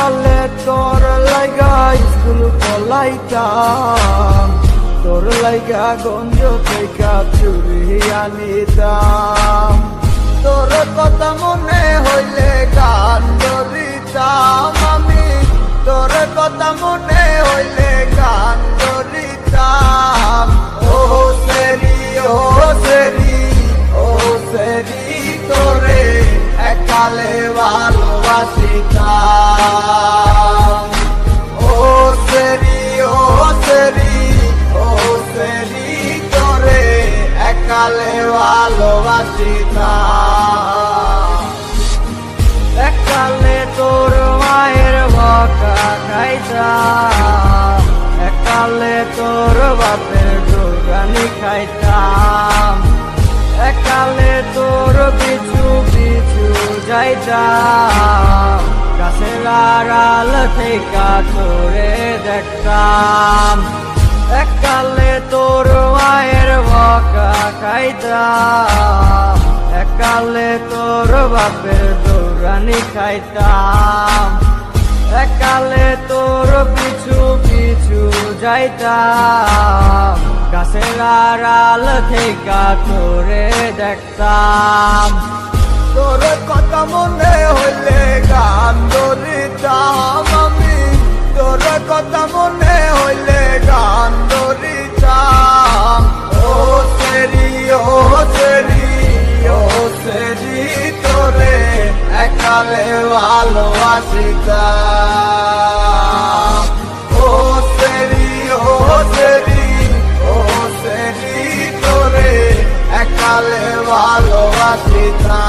এককালে তোর লাগা স্কুল পলাইতাম। তোর লাগা গঞ্জ থেকে চুরি আনিতাম। তোর কথা মনে হইলে গান ধরিতাম আমি। তোর কথা মনে হইলে গান ধরিতাম। ও সেরি ও সেরি ও সেরি তোরে একালে ভালোবাসিতাম একালে তোর মায়ের বকা খাইতাম। একালে তোর বাপের দোকানি খাইতাম। একালে তোর পিছু পিছু যাইতাম। গাছের আড়াল থেকে তোরে দেখতাম। একালে তোর মায়ের বকা খাইতাম। একালে তোর বাপের দৌড়ানি খাইতাম। একালে তোর পিছু পিছু যাইতাম। গাছের আড়াল থেকে তোরে দেখতাম। তোর কথা মনে হইলে গান ধরিতাম আমি। তোর কথা একালে ভালোবাসিতাম ও সেরি ও সেরি ও সেরি তোরে একালে ভালোবাসিতাম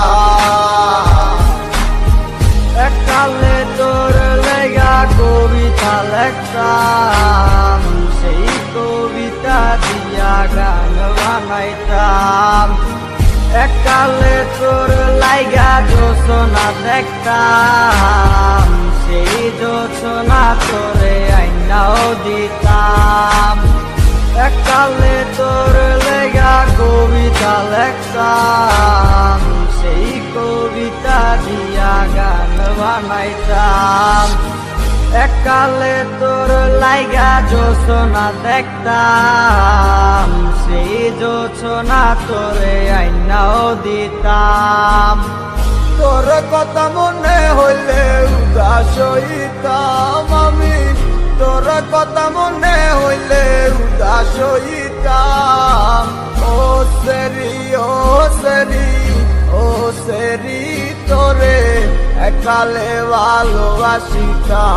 একালে তোর লেগা কবিতা লেখতাম, সেই কবিতা দিয়া গান বানাইতাম। একালে তোর লাইগা যোচনা দেখতাম, সেই যোচনা তোরে আইনাও দিতাম। একালে তোর লেগা কবিতা লেখতাম, সেই কবিতা দিয়া গান বানাইতাম। একালে তোর লাইগা যোচনা দেখতাম, সেই যোচনা তোরে আইনাও দিতাম। তোর কথা মনে হইলে উদাস হইতাম আমি। তোর কথা মনে হইলে উদাস হইতাম কালে ভালোবাসি তা।